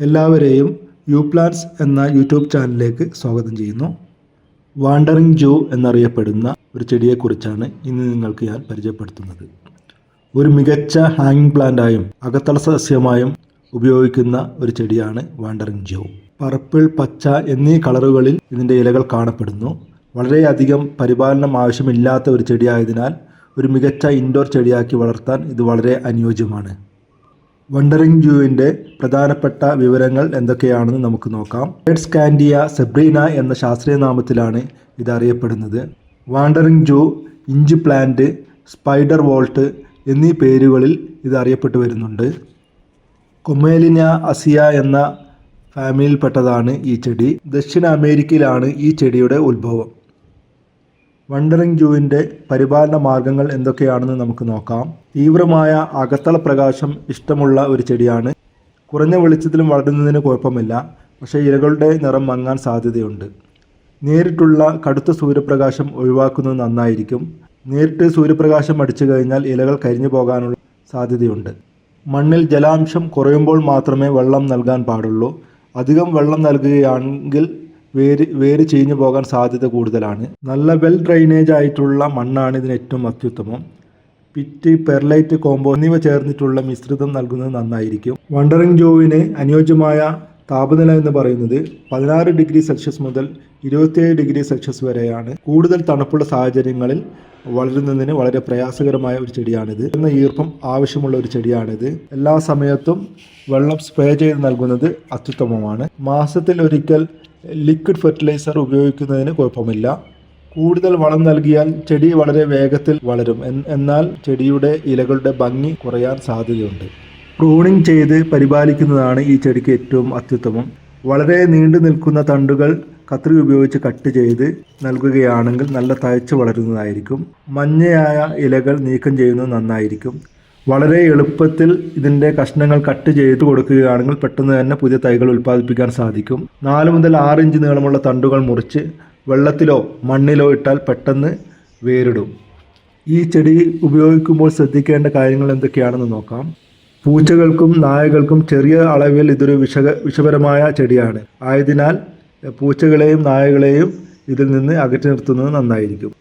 എല്ലാവരെയും U plans എന്ന YouTube ചാനലിലേക്ക് സ്വാഗതം ചെയ്യുന്നു. വാണ്ടറിംഗ് ജൂ എന്നറിയപ്പെടുന്ന ഒരു ചെടിയെക്കുറിച്ചാണ് ഇന്ന് നിങ്ങൾക്ക് ഞാൻ പരിചയപ്പെടുത്തുന്നത്. ഒരു മികച്ച ഹാങ്ങിങ് പ്ലാന്റായും അകത്തള സസ്യമായും ഉപയോഗിക്കുന്ന ഒരു ചെടിയാണ് വാണ്ടറിംഗ് ജൂ. പർപ്പിൾ പച്ച എന്നീ കളറുകളിൽ ഇതിന്റെ ഇലകൾ കാണപ്പെടുന്നു. വളരെയധികം പരിപാലനം ആവശ്യമില്ലാത്ത ഒരു ചെടിയായതിനാൽ ഒരു മികച്ച ഇൻഡോർ ചെടിയാക്കി വളർത്താൻ ഇത് വളരെ അനുയോജ്യമാണ്. വണ്ടറിംഗ് ജൂവിന്റെ പ്രധാനപ്പെട്ട വിവരങ്ങൾ എന്തൊക്കെയാണെന്ന് നമുക്ക് നോക്കാം. റെഡ് സ്കാൻഡിയ സെബ്രീന എന്ന ശാസ്ത്രീയ നാമത്തിലാണ് ഇതറിയപ്പെടുന്നത്. Wandering Jew inch plant spiderwort എന്നീ പേരുകളിൽ ഇത് അറിയപ്പെട്ടു വരുന്നുണ്ട്. കൊമേലിന അസിയ എന്ന ഫാമിലിയിൽപ്പെട്ടതാണ് ഈ ചെടി. ദക്ഷിണ അമേരിക്കയിലാണ് ഈ ചെടിയുടെ ഉത്ഭവം. വണ്ടറിംഗ് ജൂവിന്റെ പരിപാലന മാർഗങ്ങൾ എന്തൊക്കെയാണെന്ന് നമുക്ക് നോക്കാം. തീവ്രമായ അകത്തള പ്രകാശം ഇഷ്ടമുള്ള ഒരു ചെടിയാണ്. കുറഞ്ഞ വെളിച്ചത്തിലും വളരുന്നതിന് കുഴപ്പമില്ല. പക്ഷേ ഇലകളുടെ നിറം മങ്ങാൻ സാധ്യതയുണ്ട്. നേരിട്ടുള്ള കടുത്ത സൂര്യപ്രകാശം ഒഴിവാക്കുന്നത് നന്നായിരിക്കും. നേരിട്ട് സൂര്യപ്രകാശം അടിച്ചു കഴിഞ്ഞാൽ ഇലകൾ കരിഞ്ഞു പോകാനുള്ള സാധ്യതയുണ്ട്. മണ്ണിൽ ജലാംശം കുറയുമ്പോൾ മാത്രമേ വെള്ളം നൽകാൻ പാടുള്ളൂ. അധികം വെള്ളം നൽകുകയാണെങ്കിൽ വേര് വേര് ചീഞ്ഞു പോകാൻ സാധ്യത കൂടുതലാണ്. നല്ല വെൽ ഡ്രൈനേജ് ആയിട്ടുള്ള മണ്ണാണ് ഇതിന് ഏറ്റവും അത്യുത്തമം. പിറ്റ് പെർലൈറ്റ് കോമ്പോ എന്നിവ ചേർന്നിട്ടുള്ള മിശ്രിതം നൽകുന്നത് നന്നായിരിക്കും. വണ്ടറിംഗ് ജോവിന് അനുയോജ്യമായ താപനില എന്ന് പറയുന്നത് പതിനാറ് ഡിഗ്രി സെൽഷ്യസ് മുതൽ ഇരുപത്തിയേഴ് ഡിഗ്രി സെൽഷ്യസ് വരെയാണ്. കൂടുതൽ തണുപ്പുള്ള സാഹചര്യങ്ങളിൽ വളരുന്നതിന് വളരെ പ്രയാസകരമായ ഒരു ചെടിയാണിത്. എന്ന ഈർപ്പം ആവശ്യമുള്ള ഒരു ചെടിയാണിത്. എല്ലാ സമയത്തും വെള്ളം സ്പ്രേ ചെയ്ത് നൽകുന്നത് അത്യുത്തമമാണ്. മാസത്തിൽ ഒരിക്കൽ ലിക്വിഡ് ഫെർട്ടിലൈസർ ഉപയോഗിക്കുന്നതിന് കുഴപ്പമില്ല. കൂടുതൽ വളം നൽകിയാൽ ചെടി വളരെ വേഗത്തിൽ വളരും. എന്നാൽ ചെടിയുടെ ഇലകളുടെ ഭംഗി കുറയാൻ സാധ്യതയുണ്ട്. പ്രൂണിംഗ് ചെയ്ത് പരിപാലിക്കുന്നതാണ് ഈ ചെടിക്ക് ഏറ്റവും അത്യുത്തമം. വളരെ നീണ്ടു നിൽക്കുന്ന തണ്ടുകൾ കത്രി ഉപയോഗിച്ച് കട്ട് ചെയ്ത് നൽകുകയാണെങ്കിൽ നല്ല തഴച്ച് വളരുന്നതായിരിക്കും. മഞ്ഞയായ ഇലകൾ നീക്കം ചെയ്യുന്നത് നന്നായിരിക്കും. വളരെ എളുപ്പത്തിൽ ഇതിന്റെ കഷ്ണങ്ങൾ കട്ട് ചെയ്ത് കൊടുക്കുകയാണെങ്കിൽ പെട്ടെന്ന് തന്നെ പുതിയ തൈകൾ ഉൽപ്പാദിപ്പിക്കാൻ സാധിക്കും. നാല് മുതൽ ആറ് ഇഞ്ച് നീളമുള്ള തണ്ടുകൾ മുറിച്ച് വെള്ളത്തിലോ മണ്ണിലോ ഇട്ടാൽ പെട്ടെന്ന് വേരിടും. ഈ ചെടി ഉപയോഗിക്കുമ്പോൾ ശ്രദ്ധിക്കേണ്ട കാര്യങ്ങൾ എന്തൊക്കെയാണെന്ന് നോക്കാം. പൂച്ചകൾക്കും നായകൾക്കും ചെറിയ അളവിൽ ഇതൊരു വിഷക വിഷപരമായ ചെടിയാണ്. ആയതിനാൽ പൂച്ചകളെയും നായകളെയും ഇതിൽ നിന്ന് അകറ്റി നിർത്തുന്നത് നന്നായിരിക്കും.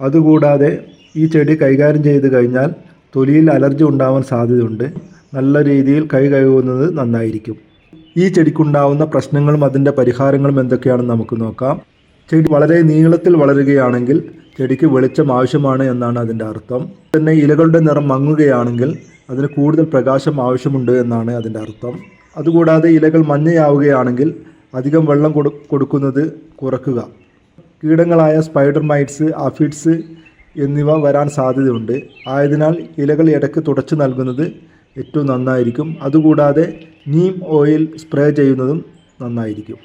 അതുകൂടാതെ ഈ ചെടി കൈകാര്യം ചെയ്ത് കഴിഞ്ഞാൽ തൊലിയിൽ അലർജി ഉണ്ടാവാൻ സാധ്യതയുണ്ട്. നല്ല രീതിയിൽ കൈ കഴുകുന്നത് നന്നായിരിക്കും. ഈ ചെടിക്കുണ്ടാവുന്ന പ്രശ്നങ്ങളും അതിന്റെ പരിഹാരങ്ങളും എന്തൊക്കെയാണെന്ന് നമുക്ക് നോക്കാം. ചെടി വളരെ നീളത്തിൽ വളരുകയാണെങ്കിൽ ചെടിക്ക് വെളിച്ചം ആവശ്യമാണ് എന്നാണ് അതിന്റെ അർത്ഥം. തന്നെ ഇലകളുടെ നിറം മങ്ങുകയാണെങ്കിൽ അതിന് കൂടുതൽ പ്രകാശം ആവശ്യമുണ്ട് എന്നാണ് അതിന്റെ അർത്ഥം. അതുകൂടാതെ ഇലകൾ മഞ്ഞയാവുകയാണെങ്കിൽ അധികം വെള്ളം കൊടു കൊടുക്കുന്നത് കുറക്കുക. കീടങ്ങളായ സ്പൈഡർ മൈറ്റ്സ് ആഫിഡ്സ് എന്നിവ വരാൻ സാധ്യതയുണ്ട്. ആയതിനാൽ ഇലകൾ ഇടയ്ക്ക് തുടച്ചു നൽകുന്നത് ഏറ്റവും നന്നായിരിക്കും. അതുകൂടാതെ നീം ഓയിൽ സ്പ്രേ ചെയ്യുന്നതും നന്നായിരിക്കും.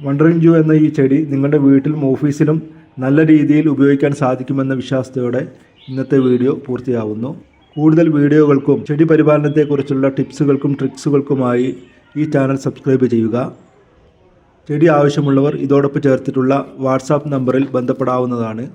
വണ്ടറിംഗ് ജൂ എന്ന ഈ ചെടി നിങ്ങളുടെ വീട്ടിലും ഓഫീസിലും നല്ല രീതിയിൽ ഉപയോഗിക്കാൻ സാധിക്കുമെന്ന വിശ്വാസത്തോടെ ഇന്നത്തെ വീഡിയോ പൂർത്തിയാവുന്നു. കൂടുതൽ വീഡിയോകൾക്കും ചെടി പരിപാലനത്തെക്കുറിച്ചുള്ള ടിപ്സുകൾക്കും ട്രിക്സുകൾക്കുമായി ഈ ചാനൽ സബ്സ്ക്രൈബ് ചെയ്യുക. ചെടി ആവശ്യമുള്ളവർ ഇതോടൊപ്പം ചേർത്തിട്ടുള്ള വാട്സാപ്പ് നമ്പറിൽ ബന്ധപ്പെടാവുന്നതാണ്.